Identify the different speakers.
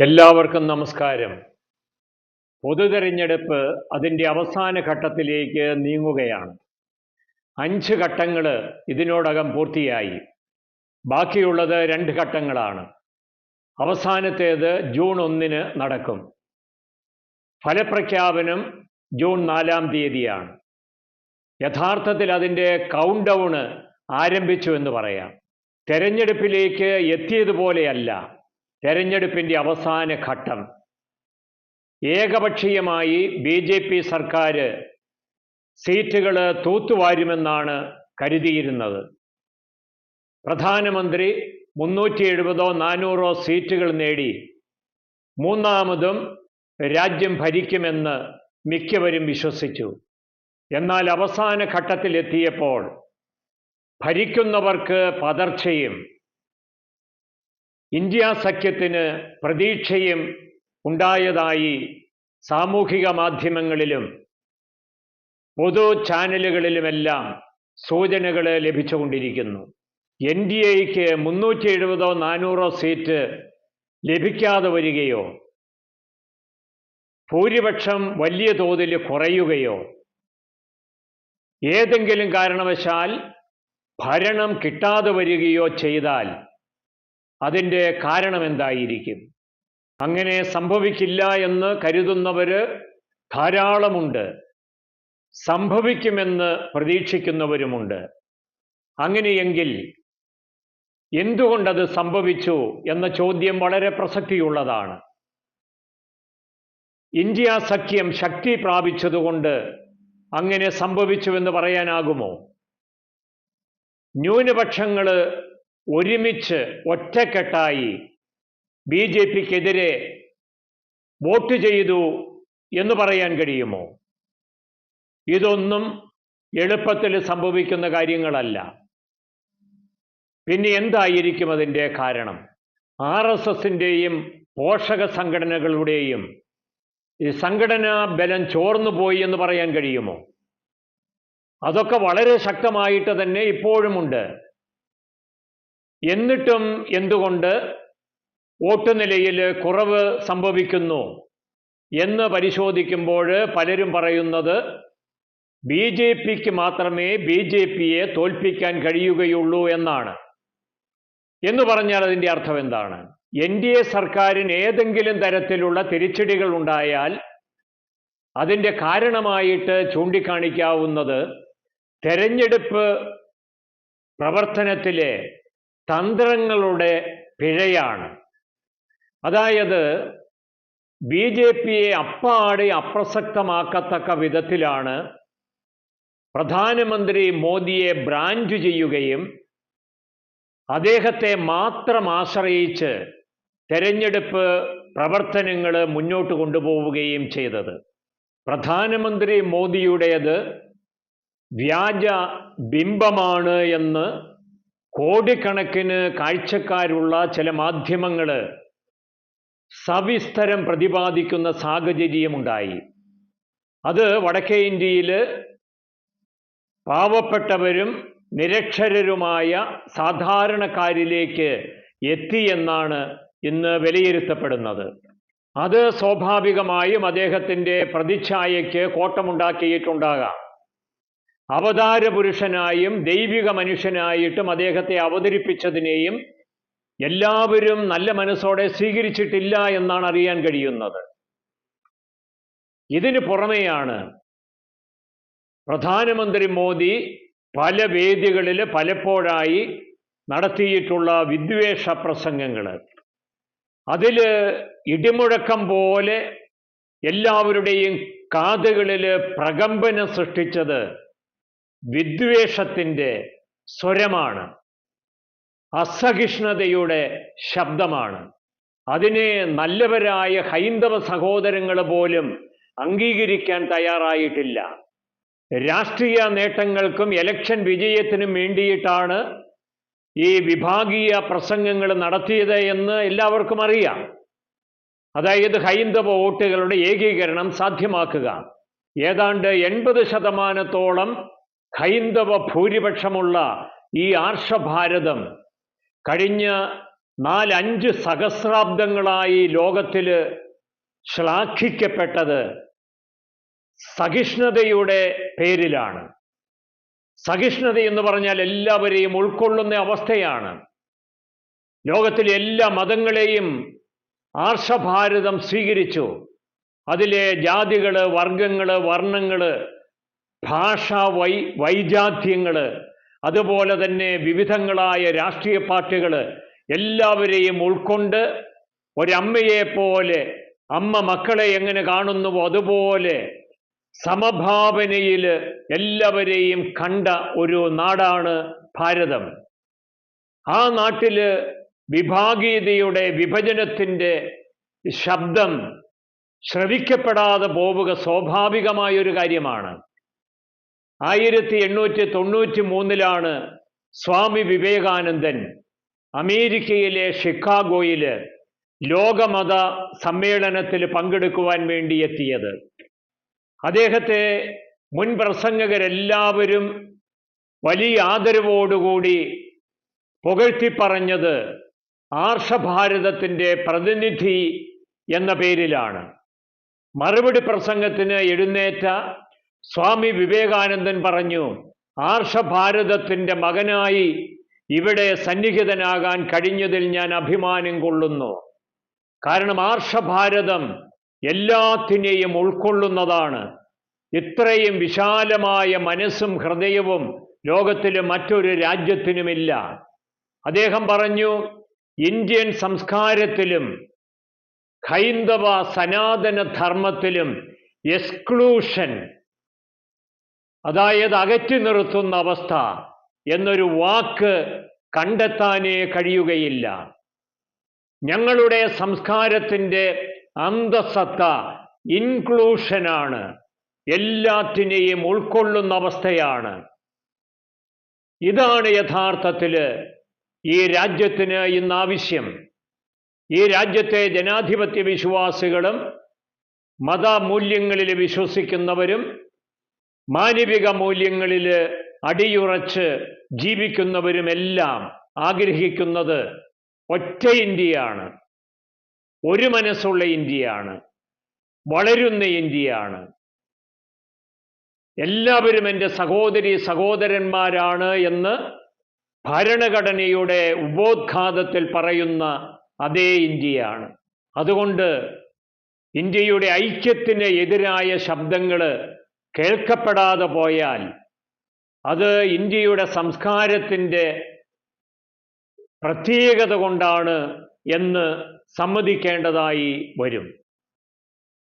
Speaker 1: എല്ലാവർക്കും നമസ്കാരം. പൊതുതെരഞ്ഞെടുപ്പ് അതിന്റെ അവസാന ഘട്ടത്തിലേക്ക് നീങ്ങുകയാണ്. അഞ്ച് ഘട്ടങ്ങൾ ഇതിനോടകം പൂർത്തിയായി. ബാക്കിയുള്ളത് രണ്ട് ഘട്ടങ്ങളാണ്. അവസാനത്തേത് ജൂൺ ഒന്നിന് നടക്കും. ഫലപ്രഖ്യാപനം ജൂൺ നാലാം തീയതിയാണ്. യഥാർത്ഥത്തിൽ അതിന്റെ കൗണ്ട് ഡൗണ് ആരംഭിച്ചു എന്ന് പറയാം. തെരഞ്ഞെടുപ്പിലേക്ക് എത്തിയതുപോലെയല്ല. തെരഞ്ഞെടുപ്പിന്റെ അവസാന ഘട്ടം. ഏകപക്ഷീയമായി ബി ജെ പി സർക്കാർ സീറ്റുകൾ തൂത്തുവാരുമെന്നാണ് കരുതിയിരുന്നത്. പ്രധാനമന്ത്രി മുന്നൂറ്റി എഴുപതോ നാനൂറോ സീറ്റുകൾ നേടി മൂന്നാമതും രാജ്യം ഭരിക്കുമെന്ന് മിക്കവരും വിശ്വസിച്ചു. എന്നാൽ അവസാന ഘട്ടത്തിലെത്തിയപ്പോൾ ഭരിക്കുന്നവർക്ക് പതർച്ചയും ഇന്ത്യ സഖ്യത്തിന് പ്രതീക്ഷയും ഉണ്ടായതായി സാമൂഹിക മാധ്യമങ്ങളിലും പൊതു ചാനലുകളിലുമെല്ലാം സൂചനകൾ ലഭിച്ചുകൊണ്ടിരിക്കുന്നു. എൻ ഡി എക്ക് മുന്നൂറ്റി എഴുപതോ നാനൂറോ സീറ്റ് ലഭിക്കാതെ വരികയോ ഭൂരിപക്ഷം വലിയ തോതിൽ കുറയുകയോ ഏതെങ്കിലും കാരണവശാൽ ഭരണം കിട്ടാതെ വരികയോ ചെയ്താൽ അതിന്റെ കാരണം എന്തായിരിക്കും? അങ്ങനെ സംഭവിക്കില്ല എന്ന് കരുതുന്നവർ ധാരാളമുണ്ട്. സംഭവിക്കുമെന്ന് പ്രതീക്ഷിക്കുന്നവരുമുണ്ട്. അങ്ങനെയെങ്കിൽ എന്തുകൊണ്ടത് സംഭവിച്ചു എന്ന ചോദ്യം വളരെ പ്രസക്തിയുള്ളതാണ്. ഇന്ത്യ സഖ്യം ശക്തി പ്രാപിച്ചതുകൊണ്ട് അങ്ങനെ സംഭവിച്ചുവെന്ന് പറയാനാകുമോ? ന്യൂനപക്ഷങ്ങൾ ഒരുമിച്ച് ഒറ്റക്കെട്ടായി ബി ജെ പിക്കെതിരെ വോട്ട് ചെയ്തു എന്ന് പറയാൻ കഴിയുമോ? ഇതൊന്നും എളുപ്പത്തിൽ സംഭവിക്കുന്ന കാര്യങ്ങളല്ല. പിന്നെ എന്തായിരിക്കും അതിന്റെ കാരണം? ആർ എസ് എസിന്റെയും പോഷക സംഘടനകളുടെയും ഈ സംഘടനാ ബലം ചോർന്നു പോയി എന്ന് പറയാൻ കഴിയുമോ? അതൊക്കെ വളരെ ശക്തമായിട്ട് തന്നെ ഇപ്പോഴുമുണ്ട്. എന്നിട്ടും എന്തുകൊണ്ട് വോട്ട് നിലയിൽ കുറവ് സംഭവിക്കുന്നു എന്ന് പരിശോധിക്കുമ്പോൾ പലരും പറയുന്നത് ബി ജെ പിക്ക് മാത്രമേ ബി ജെ പിയെ തോൽപ്പിക്കാൻ കഴിയുകയുള്ളൂ എന്നാണ്. എന്ന് പറഞ്ഞാൽ അതിന്റെ അർത്ഥം എന്താണ്? എൻ ഡി എ സർക്കാരിന് ഏതെങ്കിലും തരത്തിലുള്ള തിരിച്ചടികൾ ഉണ്ടായാൽ അതിന്റെ കാരണമായിട്ട് ചൂണ്ടിക്കാണിക്കാവുന്നത് തെരഞ്ഞെടുപ്പ് പ്രവർത്തനത്തിലെ തന്ത്രങ്ങളുടെ പിഴയാണ്. അതായത് ബി ജെ പിയെ അപ്പാടെ അപ്രസക്തമാക്കത്തക്ക വിധത്തിലാണ് പ്രധാനമന്ത്രി മോദിയെ ബ്രാഞ്ച് ചെയ്യുകയും അദ്ദേഹത്തെ മാത്രം ആശ്രയിച്ച് തെരഞ്ഞെടുപ്പ് പ്രവർത്തനങ്ങൾ മുന്നോട്ട് കൊണ്ടുപോവുകയും ചെയ്തത്. പ്രധാനമന്ത്രി മോദിയുടേത് വ്യാജ ബിംബമാണ് എന്ന് കോടിക്കണക്കിന് കാഴ്ചക്കാരുള്ള ചില മാധ്യമങ്ങൾ സവിസ്തരം പ്രതിപാദിക്കുന്ന സാഹചര്യമുണ്ടായി. അത് വടക്കേ ഇന്ത്യയിൽ പാവപ്പെട്ടവരും നിരക്ഷരരുമായ സാധാരണക്കാരിലേക്ക് എത്തിയെന്നാണ് ഇന്ന് വിലയിരുത്തപ്പെടുന്നത്. അത് സ്വാഭാവികമായും അദ്ദേഹത്തിന്റെ പ്രതിച്ഛായയ്ക്ക് കോട്ടമുണ്ടാക്കിയിട്ടുണ്ടാകാം. അവതാര പുരുഷനായും ദൈവിക മനുഷ്യനായിട്ടും അദ്ദേഹത്തെ അവതരിപ്പിച്ചതിനെയും എല്ലാവരും നല്ല മനസ്സോടെ സ്വീകരിച്ചിട്ടില്ല എന്നാണ് അറിയാൻ കഴിയുന്നത്. ഇതിന് പുറമെയാണ് പ്രധാനമന്ത്രി മോദി പല വേദികളിൽ പലപ്പോഴായി നടത്തിയിട്ടുള്ള വിദ്വേഷ പ്രസംഗങ്ങൾ അതിൽ ഇടിമുഴക്കം പോലെ എല്ലാവരുടെയും കാതുകളിൽ പ്രകമ്പനം സൃഷ്ടിച്ചത് വിദ്വേഷത്തിന്റെ സ്വരമാണ്. അസഹിഷ്ണുതയുടെ ശബ്ദമാണ്. അതിനെ നല്ലവരായ ഹൈന്ദവ സഹോദരങ്ങൾ പോലും അംഗീകരിക്കാൻ തയ്യാറായിട്ടില്ല. രാഷ്ട്രീയ നേട്ടങ്ങൾക്കും ഇലക്ഷൻ വിജയത്തിനും വേണ്ടിയിട്ടാണ് ഈ വിഭാഗീയ പ്രസംഗങ്ങൾ നടത്തിയത് എന്ന് എല്ലാവർക്കും അറിയാം. അതായത് ഹൈന്ദവ വോട്ടുകളുടെ ഏകീകരണം സാധ്യമാക്കുക. ഏതാണ്ട് എൺപത് ശതമാനത്തോളം ഹൈന്ദവ ഭൂരിപക്ഷമുള്ള ഈ ആർഷഭാരതം കഴിഞ്ഞ നാലഞ്ച് സഹസ്രാബ്ദങ്ങളായി ലോകത്തിൽ ശ്ലാഘിക്കപ്പെട്ടത് സഹിഷ്ണുതയുടെ പേരിലാണ്. സഹിഷ്ണുത എന്ന് പറഞ്ഞാൽ എല്ലാവരെയും ഉൾക്കൊള്ളുന്ന അവസ്ഥയാണ്. ലോകത്തിലെ എല്ലാ മതങ്ങളെയും ആർഷഭാരതം സ്വീകരിച്ചു. അതിലെ ജാതികൾ വർഗങ്ങൾ വർണങ്ങൾ ഭാഷ വൈ വൈജാത്യങ്ങൾ അതുപോലെ തന്നെ വിവിധങ്ങളായ രാഷ്ട്രീയ പാർട്ടികൾ എല്ലാവരെയും ഉൾക്കൊണ്ട് ഒരമ്മയെ പോലെ അമ്മ മക്കളെ എങ്ങനെ കാണുന്നുവോ അതുപോലെ സമഭാവനയിൽ എല്ലാവരെയും കണ്ട ഒരു നാടാണ് ഭാരതം. ആ നാട്ടിൽ വിഭാഗീയതയുടെ വിഭജനത്തിന്റെ ശബ്ദം ശ്രവിക്കപ്പെടാതെ പോവുക സ്വാഭാവികമായൊരു കാര്യമാണ്. ആയിരത്തി എണ്ണൂറ്റി തൊണ്ണൂറ്റി മൂന്നിലാണ് സ്വാമി വിവേകാനന്ദൻ അമേരിക്കയിലെ ഷിക്കാഗോയിൽ ലോകമത സമ്മേളനത്തിൽ പങ്കെടുക്കുവാൻ വേണ്ടി എത്തിയത്. അദ്ദേഹത്തെ മുൻ പ്രസംഗകരെല്ലാവരും വലിയ ആദരവോടുകൂടി പുകഴ്ത്തി പറഞ്ഞത് ആർഷഭാരതത്തിന്റെ പ്രതിനിധി എന്ന പേരിലാണ്. മറുപടി പ്രസംഗത്തിന് എഴുന്നേറ്റ സ്വാമി വിവേകാനന്ദൻ പറഞ്ഞു ആർഷഭാരതത്തിന്റെ മകനായി ഇവിടെ സന്നിഹിതനാകാൻ കഴിഞ്ഞതിൽ ഞാൻ അഭിമാനം കൊള്ളുന്നു. കാരണം ആർഷഭാരതം എല്ലാത്തിനെയും ഉൾക്കൊള്ളുന്നതാണ്. ഇത്രയും വിശാലമായ മനസ്സും ഹൃദയവും ലോകത്തിലെ മറ്റൊരു രാജ്യത്തിനുമില്ല. അദ്ദേഹം പറഞ്ഞു ഇന്ത്യൻ സംസ്കാരത്തിലും ഹൈന്ദവ സനാതന ധർമ്മത്തിലും എക്സ്ക്ലൂഷൻ അതായത് അകറ്റി നിർത്തുന്ന അവസ്ഥ എന്നൊരു വാക്ക് കണ്ടെത്താനേ കഴിയുകയില്ല. ഞങ്ങളുടെ സംസ്കാരത്തിന്റെ അന്തസത്ത ഇൻക്ലൂഷനാണ് എല്ലാറ്റിനെയും ഉൾക്കൊള്ളുന്ന അവസ്ഥയാണ്. ഇതാണ് യഥാർത്ഥത്തിൽ ഈ രാജ്യത്തിന് ഇന്ന് ആവശ്യം. ഈ രാജ്യത്തെ ജനാധിപത്യ വിശ്വാസികളും മതമൂല്യങ്ങളിൽ വിശ്വസിക്കുന്നവരും മാനവിക മൂല്യങ്ങളിൽ അടിയുറച്ച് ജീവിക്കുന്നവരുമെല്ലാം ആഗ്രഹിക്കുന്നത് ഒറ്റ ഇന്ത്യയാണ്. ഒരു മനസ്സുള്ള ഇന്ത്യയാണ്. വളരുന്ന ഇന്ത്യയാണ്. എല്ലാവരും എന്റെ സഹോദരി സഹോദരന്മാരാണ് എന്ന് ഭരണഘടനയുടെ ഉപോദ്ഘാതത്തിൽ പറയുന്ന അതേ ഇന്ത്യയാണ്. അതുകൊണ്ട് ഇന്ത്യയുടെ ഐക്യത്തിന് എതിരായ ശബ്ദങ്ങൾ കേൾക്കപ്പെടാതെ പോയാൽ അത് ഇന്ത്യയുടെ സംസ്കാരത്തിന്റെ പ്രത്യേകത കൊണ്ടാണ് എന്ന് സമ്മതിക്കേണ്ടതായി വരും.